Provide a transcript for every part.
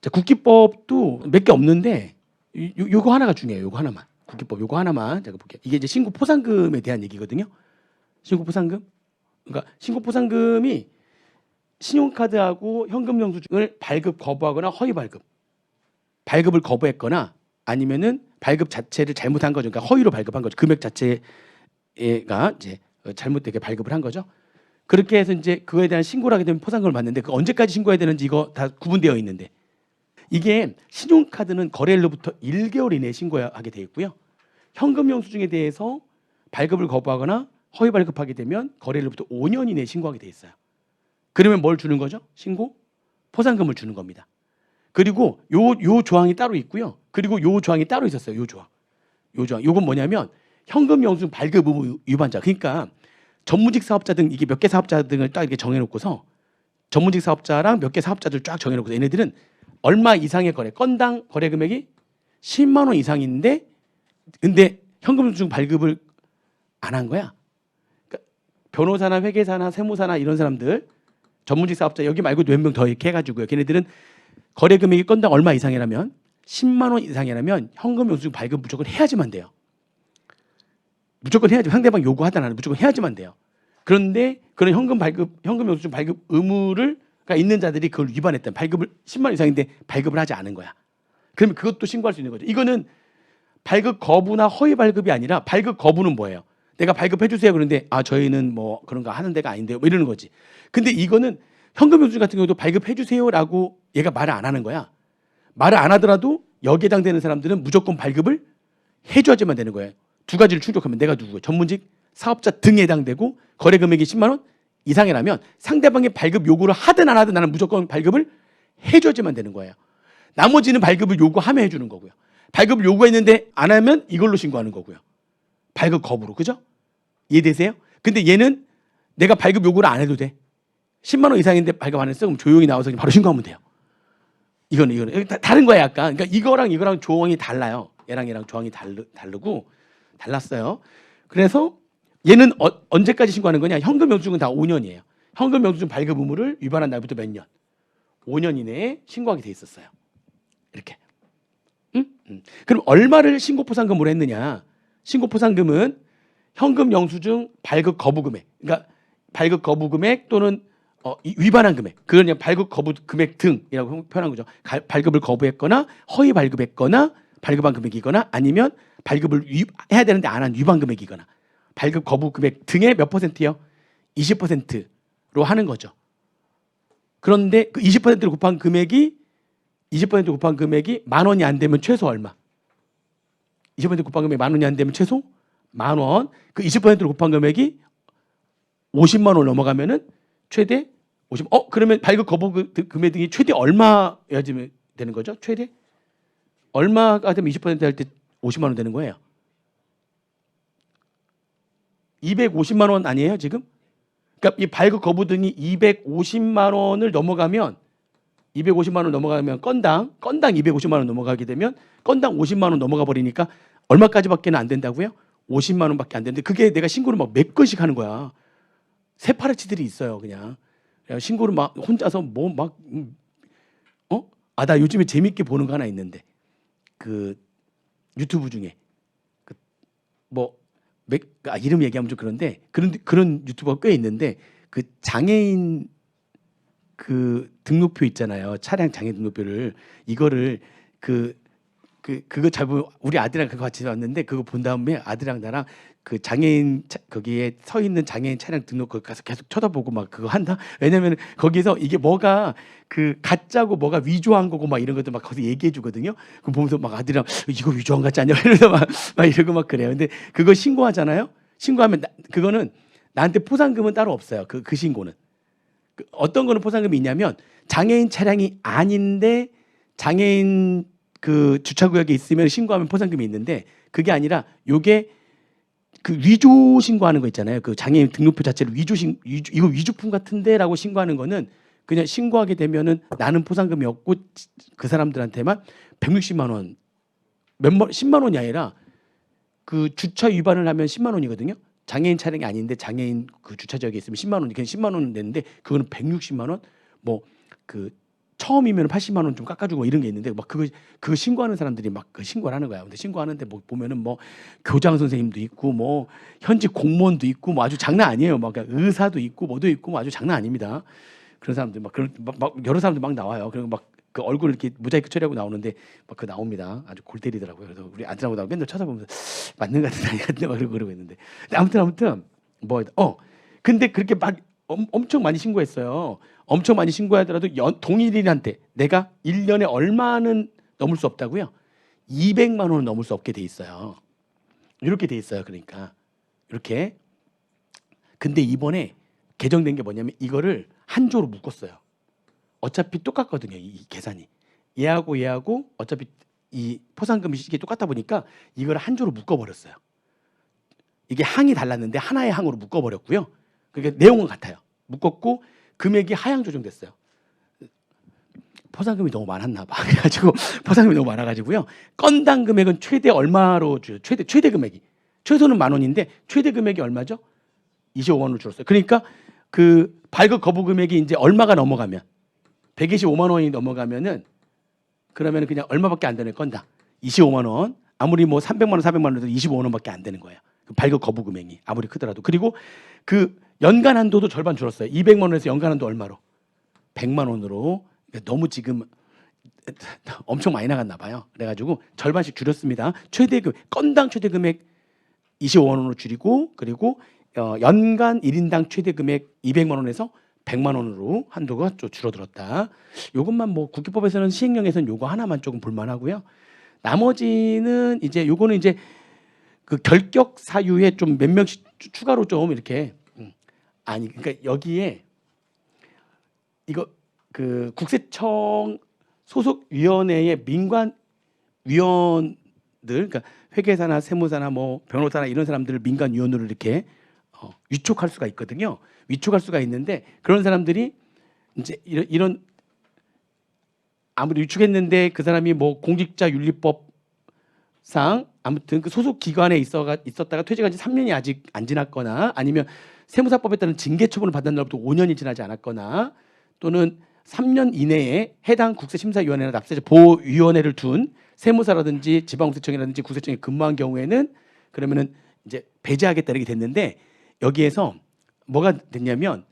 자, 국기법도 몇 개 없는데 요, 요거 하나가 중요해요. 요거 하나만. 국기법 요거 하나만 제가 볼게요. 이게 이제 신고 포상금에 대한 얘기거든요. 신고 포상금. 그러니까 신고 포상금이 신용카드하고 현금 영수증을 발급 거부하거나 허위 발급. 발급을 거부했거나 아니면은 발급 자체를 잘못한 거죠. 그러니까 허위로 발급한 거죠. 금액 자체가 이제 잘못되게 발급을 한 거죠. 그렇게 해서 이제 그거에 대한 신고를 하게 되면 포상금을 받는데 그 언제까지 신고해야 되는지 이거 다 구분되어 있는데 이게 신용카드는 거래일로부터 1개월 이내에 신고하게 돼 있고요. 현금 영수증에 대해서 발급을 거부하거나 허위 발급하게 되면 거래일로부터 5년 이내에 신고하게 돼 있어요. 그러면 뭘 주는 거죠? 신고 포상금을 주는 겁니다. 그리고 요 요 조항이 따로 있고요. 그리고 요 조항이 따로 있었어요. 요 조항. 요 조항. 요건 뭐냐면 현금 영수증 발급 의무 위반자. 그러니까 전문직 사업자 등 이게 몇 개 사업자 등을 딱 이렇게 정해 놓고서 전문직 사업자랑 몇 개 사업자들 쫙 정해 놓고서 얘네들은 얼마 이상의 거래 건당 거래 금액이 10만 원 이상인데 근데 현금 영수증 발급을 안 한 거야. 그러니까 변호사나 회계사나 세무사나 이런 사람들 전문직 사업자 여기 말고 몇 명 더 이렇게 해가지고요. 걔네들은 거래 금액이 건당 얼마 이상이라면 10만 원 이상이라면 현금 영수증 발급 무조건 해야지만 돼요. 무조건 해야지 상대방 하든 무조건 해야지만 돼요. 그런데 그런 현금 발급 현금 영수증 발급 의무를 가 있는 자들이 그걸 위반했다. 발급을 10만 원 이상인데 발급을 하지 않은 거야. 그러면 그것도 신고할 수 있는 거죠. 이거는 발급 거부나 허위 발급이 아니라 발급 거부는 뭐예요? 내가 발급해 주세요. 그런데 아 저희는 뭐 그런 거 하는 데가 아닌데요. 뭐 이러는 거지. 근데 이거는 현금 영수증 같은 경우도 발급해 주세요라고 얘가 말을 안 하는 거야. 말을 안 하더라도 여기에 해당되는 사람들은 무조건 발급을 해줘야지만 되는 거예요. 두 가지를 충족하면 내가 누구예요? 전문직 사업자 등에 해당되고 거래 금액이 10만 원 이상이라면 상대방의 발급 요구를 하든 안 하든 나는 무조건 발급을 해줘야지만 되는 거예요. 나머지는 발급을 요구하면 해주는 거고요. 발급을 요구했는데 안 하면 이걸로 신고하는 거고요. 발급 거부로 그죠? 이해되세요? 근데 얘는 내가 발급 요구를 안 해도 돼. 10만 원 이상인데 발급 안 했어? 그럼 조용히 나와서 바로 신고하면 돼요. 이거는 이거는 다- 다른 거야 약간. 그러니까 이거랑 이거랑 조항이 달라요. 얘랑 얘랑 조항이 다르, 다르고 달랐어요. 그래서 얘는 어- 언제까지 신고하는 거냐? 현금 영수증은 다 5년이에요. 현금 영수증 발급 의무를 위반한 날부터 몇 년? 5년 이내에 신고하게 돼 있었어요. 이렇게. 응? 응. 그럼 얼마를 신고 포상금으로 했느냐? 신고 포상금은 현금 영수증 발급 거부 금액. 그러니까 발급 거부 금액 또는 어, 이- 위반한 금액. 그걸 그냥 발급 거부 금액 등이라고 표현한 거죠. 가- 발급을 거부했거나 허위 발급했거나 발급한 금액이거나 아니면 발급을 위, 해야 되는데 안 한 위반 금액이거나 발급 거부 금액 등의 몇 퍼센트요? 20%로 하는 거죠. 그런데 그 20%를 곱한 금액이 20% 곱한 금액이 만 원이 안 되면 최소 얼마? 20% 곱한 금액이 만 원이 안 되면 최소 만 원. 그 20%를 곱한 금액이 50만 원 넘어가면은 최대 50. 어 그러면 발급 거부 금액 등이 최대 얼마여야지 되는 거죠? 최대 얼마가 되면 20%할 때 50만 원 되는 거예요. 250만 원 아니에요 지금? 그러니까 이 발급 거부 등이 250만 원을 넘어가면 250만 원 넘어가면 건당 건당 250만 원 넘어가게 되면 건당 50만 원 넘어가 버리니까 얼마까지밖에는 안 된다고요? 50만 원밖에 안 되는데 그게 내가 신고를 막 몇 건씩 하는 거야. 새파라치들이 있어요 그냥. 신고를 막 혼자서 뭐 막 어? 아 나 요즘에 재밌게 보는 거 하나 있는데 그 유튜브 중에 그 뭐 아, 이름 얘기하면 좀 그런데 그런 그런 유튜버가 꽤 있는데 그 장애인 그 등록표 있잖아요. 차량 장애 등록표를 이거를 그 그 그거 잘 보면 우리 아들이랑 그거 같이 왔는데 그거 본 다음에 아들이랑 나랑 그 장애인 차, 거기에 서 있는 장애인 차량 등록 그 가서 계속 쳐다보고 막 그거 한다. 왜냐면 거기서 이게 뭐가 그 가짜고 뭐가 위조한 거고 막 이런 것도 막 거기서 얘기해 주거든요. 그 보면서 막 아들이랑 이거 위조한 같지 않냐 이러면서 막, 막 이러고 막 그래요. 근데 그거 신고하잖아요. 신고하면 나, 그거는 나한테 포상금은 따로 없어요. 그그 신고는. 그 어떤 거는 포상금이 있냐면 장애인 차량이 아닌데 장애인 그 주차구역에 있으면 신고하면 포상금이 있는데 그게 아니라 요게 그 위조 신고하는 거 있잖아요. 그 장애인 등록표 자체를 위조 신 위조, 이거 위조품 같은데라고 신고하는 거는 그냥 신고하게 되면은 나는 포상금이 없고 그 사람들한테만 160만 원 몇만 10만 원이 아니라 그 주차 위반을 하면 10만 원이거든요. 장애인 차량이 아닌데 장애인 그 주차장에 있으면 10만 원이 그냥 10만 원 내는데 그거는 160만 원 뭐 그 처음이면 80만 원 좀 깎아주고 이런 게 있는데 막 그거 그거 신고하는 사람들이 막 그 신고를 하는 거야. 근데 신고하는데 뭐 보면은 뭐 교장 선생님도 있고 뭐 현직 공무원도 있고 뭐 아주 장난 아니에요. 막 의사도 있고 뭐도 있고 뭐 아주 장난 아닙니다. 그런 사람들 막 그런 막, 막 여러 사람들 막 나와요. 그리고 막 그 얼굴 이렇게 모자이크 처리하고 나오는데 막 그 나옵니다. 아주 골 때리더라고요. 그래서 우리 아들하고 나 맨날 쳐다보면서 맞는 것 같은데 아닌 것 같은데 막 그러고 그러고 있는데 아무튼 아무튼 뭐 어 근데 그렇게 막 엄, 엄청 많이 신고했어요. 엄청 많이 신고하더라도 연, 동일인한테 내가 1년에 얼마는 넘을 수 없다고요? 200만 원은 넘을 수 없게 돼 있어요. 이렇게 돼 있어요. 그러니까 이렇게. 근데 이번에 개정된 게 뭐냐면 이거를 한 조로 묶었어요. 어차피 똑같거든요. 이, 이 계산이. 얘하고 얘하고 어차피 이 포상금 시기 똑같다 보니까 이걸 한 조로 묶어 버렸어요. 이게 항이 달랐는데 하나의 항으로 묶어 버렸고요. 그러니까 내용은 같아요. 묶었고 금액이 하향 조정됐어요. 포상금이 너무 많았나 봐. 그래가지고 포상금이 너무 많아가지고요. 건당 금액은 최대 얼마로 줘요? 최대 최대 금액이 최소는 만 원인데 최대 금액이 얼마죠? 25만 원으로 줄었어요. 그러니까 그 발급 거부 금액이 이제 얼마가 넘어가면 125만 원이 넘어가면은 그러면 그냥 얼마밖에 안 되는 건당 25만 원 아무리 뭐 300만 원 400만 원도 25만 원밖에 안 되는 거예요. 그 발급 거부 금액이 아무리 크더라도 그리고 그 연간 한도도 절반 줄었어요. 200만 원에서 연간 한도 얼마로? 100만 원으로 너무 지금 엄청 많이 나갔나 봐요. 그래가지고 절반씩 줄였습니다. 최대 금 건당 최대 금액 25만 원으로 줄이고 그리고 어, 연간 1인당 최대 금액 200만 원에서 100만 원으로 한도가 좀 줄어들었다. 요것만 뭐 국회법에서는 시행령에서는 요거 하나만 조금 볼만하고요. 나머지는 이제 요거는 이제 그 결격 사유에 좀 몇 명씩 추- 추가로 좀 이렇게 음, 아니 그러니까 여기에 이거 그 국세청 소속 위원회의 민관 위원들 그러니까 회계사나 세무사나 뭐 변호사나 이런 사람들을 민간 위원으로 이렇게 어, 위촉할 수가 있거든요. 위촉할 수가 있는데 그런 사람들이 이제 이런, 이런 아무리 위촉했는데 그 사람이 뭐 공직자 윤리법상 아무튼 그 소속 기관에 있어가 있었다가 퇴직한 지 3년이 아직 안 지났거나 아니면 세무사법에 따른 징계 처분을 받은 날부터 5년이 지나지 않았거나 또는 3년 이내에 해당 국세심사위원회나 납세자 보호위원회를 둔 세무사라든지 지방국세청이라든지 국세청에 근무한 경우에는 그러면은 이제 배제하겠다 이렇게 됐는데 여기에서 뭐가 됐냐면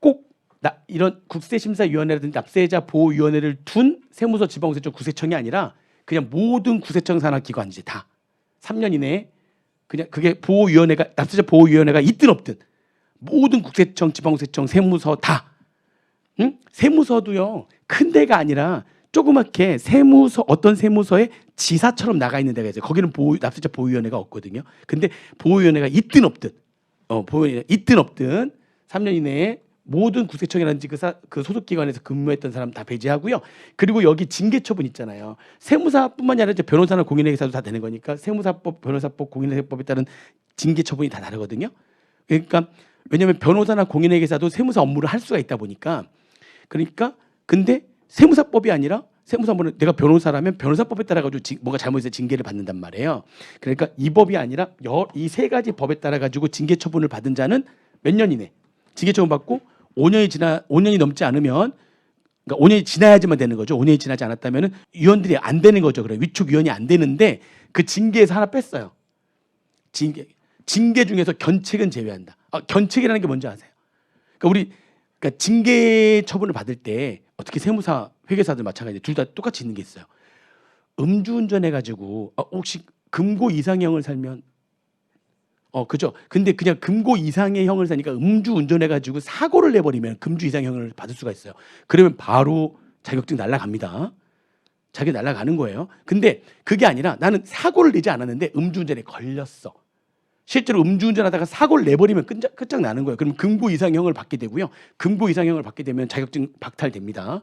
꼭 나, 이런 국세심사위원회라든지 납세자 보호위원회를 둔 세무서 지방국세청 국세청이 아니라 그냥 모든 구세청 산하 기관 이제 다 3년 이내에 그냥 그게 보호위원회가 납세자 보호위원회가 있든 없든 모든 국세청 지방국세청 세무서 다 응? 세무서도요 큰 데가 아니라 조그맣게 세무서 어떤 세무서에 지사처럼 나가 있는 데가 있어요. 거기는 보호, 납세자 보호위원회가 없거든요. 근데 보호위원회가 있든 없든 어 보호위원회 있든 없든 3년 이내에 모든 구세청이라든지 그, 사, 그 소속 기관에서 근무했던 사람 다 배제하고요. 그리고 여기 징계 처분 있잖아요. 세무사뿐만이 아니라 변호사나 공인회계사도 다 되는 거니까 세무사법, 변호사법, 공인회계법에 따른 징계 처분이 다 다르거든요. 그러니까 왜냐하면 변호사나 공인회계사도 세무사 업무를 할 수가 있다 보니까 그러니까 근데 세무사법이 아니라 세무사법은 내가 변호사라면 변호사법에 따라 가지고 뭔가 잘못해서 징계를 받는단 말이에요. 그러니까 이 법이 아니라 이 세 가지 법에 따라 가지고 징계 처분을 받은 자는 몇 년 이내 징계 처분 받고 5년이 지나 5년이 넘지 않으면 그러니까 5년이 지나야지만 되는 거죠. 5년이 지나지 않았다면은 위원들이 안 되는 거죠. 그래 위촉 위원이 안 되는데 그 징계에서 하나 뺐어요. 징계 징계 중에서 견책은 제외한다. 아, 견책이라는 게 뭔지 아세요? 그러니까 우리 그러니까 징계 처분을 받을 때 어떻게 세무사 회계사들 마찬가지 둘 다 똑같이 있는 게 있어요. 음주운전 해가지고 아, 혹시 금고 이상형을 살면 어 그죠. 근데 그냥 금고 이상의 형을 사니까 음주 운전 해가지고 사고를 내버리면 금주 이상 형을 받을 수가 있어요. 그러면 바로 자격증 날라갑니다. 자기 날라가는 거예요. 근데 그게 아니라 나는 사고를 내지 않았는데 음주운전에 걸렸어. 실제로 음주운전하다가 사고를 내버리면 끝장, 끝장 나는 거예요. 그럼 금고 이상형을 받게 되고요. 금고 이상형을 받게 되면 자격증 박탈됩니다.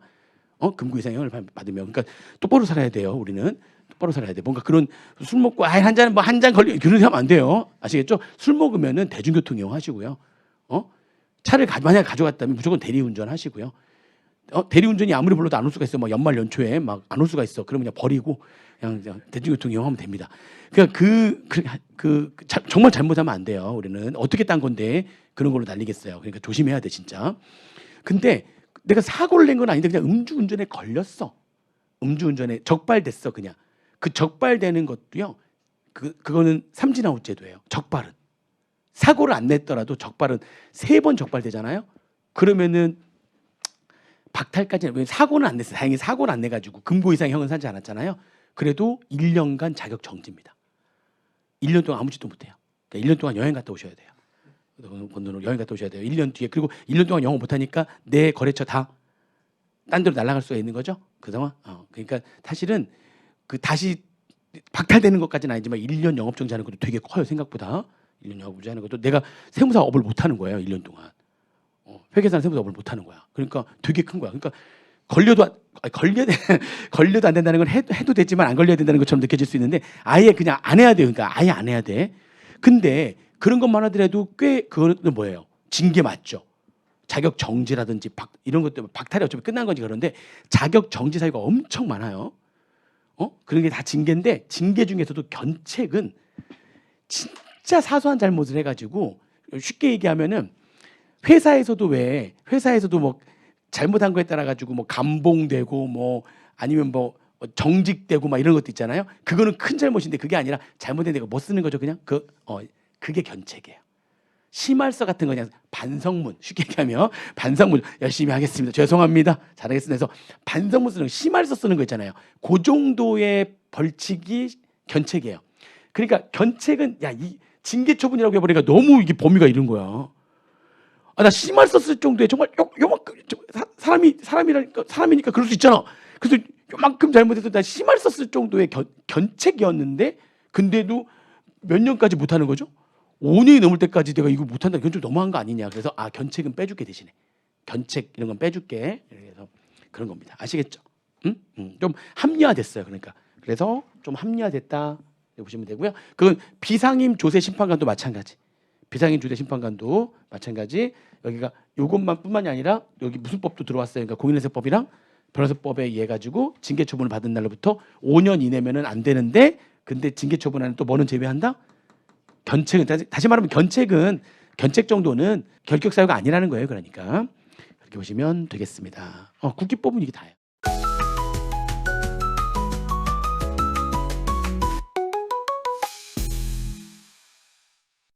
어 금고 이상형을 받- 받으면 그러니까 똑바로 살아야 돼요. 우리는 똑바로 살아야 돼. 뭔가 그런 술 먹고 아한 잔 뭐 한 잔 걸리 그런 하면 안 돼요. 아시겠죠? 술 먹으면은 대중교통 이용하시고요. 어 차를 가, 만약 에 가져갔다면 무조건 대리운전 하시고요. 어, 대리운전이 아무리 불러도 안 올 수가 있어. 막 연말 연초에 막 안 올 수가 있어. 그러면 그냥 버리고 그냥, 그냥 대중교통 이용하면 됩니다. 그냥 그, 그, 그, 그 자- 정말 잘못하면 안 돼요. 우리는 어떻게 딴 건데 그런 걸로 날리겠어요. 그러니까 조심해야 돼 진짜. 근데 내가 사고를 낸 건 아닌데 그냥 음주운전에 걸렸어. 음주운전에 적발됐어 그냥. 그 적발되는 것도요. 그 그거는 삼진아웃 제도예요. 적발은 사고를 안 냈더라도 적발은 세 번 적발되잖아요. 그러면은 박탈까지는 왜 사고는 안 냈어요. 다행히 사고는 안 내가지고 금고 이상 형은 사지 않았잖아요. 그래도 1년간 자격 정지입니다. 1년 동안 아무 짓도 못해요. 그러니까 1년 동안 여행 갔다 오셔야 돼요. 번 돈으로 여행 갔다 오셔야 돼요. 1년 뒤에 그리고 1년 동안 영어 못하니까 내 거래처 다 딴 데로 날아갈 수가 있는 거죠. 그 상황. 어, 그러니까 사실은 그 다시 박탈되는 것까지는 아니지만 1년 영업 정지 하는 것도 되게 커요 생각보다. 1년 영업 정지 하는 것도 내가 세무사 업을 못 하는 거예요. 1년 동안. 어, 회계사는 세무사 업을 못 하는 거야. 그러니까 되게 큰 거야. 그러니까 걸려도 안- 아니, 걸려 걸려도 안 된다는 건 해도, 해도 되지만 안 걸려야 된다는 것처럼 느껴질 수 있는데 아예 그냥 안 해야 돼요. 그러니까 아예 안 해야 돼. 근데 그런 것만 하더라도 꽤 그거는 뭐예요? 징계 맞죠. 자격 정지라든지 박, 이런 것 때문에 박탈이 어차피 끝난 거지 그런데 자격 정지 사유가 엄청 많아요. 어? 그런 게 다 징계인데 징계 중에서도 견책은 진짜 사소한 잘못을 해가지고 쉽게 얘기하면은 회사에서도 왜 회사에서도 뭐 잘못한 거에 따라 가지고 뭐 감봉되고 뭐 아니면 뭐 정직되고 막 이런 것도 있잖아요. 그거는 큰 잘못인데 그게 아니라 잘못된 데가 못 쓰는 거죠. 그냥 그 어 그게 견책이에요. 심할서 같은 거 그냥 반성문 쉽게 얘기하면 반성문 열심히 하겠습니다. 죄송합니다. 잘하겠습니다. 해서 반성문 쓰는 거, 심할서 쓰는 거 있잖아요. 그 정도의 벌칙이 견책이에요. 그러니까 견책은 야 이 징계 처분이라고 해버리니까 너무 이게 범위가 이런 거야. 아, 나 심할서 쓸 정도에 정말 요, 요만큼 사람이 사람이라니까 사람이니까 그럴 수 있잖아. 그래서 요만큼 잘못해도 나 심할서 쓸 정도의 견, 견책이었는데 근데도 몇 년까지 못 하는 거죠? 5년이 넘을 때까지 내가 이거 못 한다. 이건 좀 너무한 거 아니냐. 그래서 아, 견책은 빼줄게 대신에. 견책 이런 건 빼줄게. 그래서 그런 겁니다. 아시겠죠? 응? 응. 좀 합리화됐어요. 그러니까 그래서 좀 합리화됐다 보시면 되고요. 그건 비상임 조세 심판관도 마찬가지. 비상임 조세 심판관도 마찬가지. 여기가 요것만 뿐만이 아니라 여기 무슨 법도 들어왔어요. 그러니까 공인회사법이랑 변호사법에 의해 가지고 징계 처분을 받은 날로부터 5년 이내면은 안 되는데 근데 징계 처분하는 또 뭐는 제외한다? 견책은 다시- 말하면 견책은 견책 정도는 결격 사유가 아니라는 거예요. 그러니까 그렇게 보시면 되겠습니다. 어, 국기법은 이게 다예요.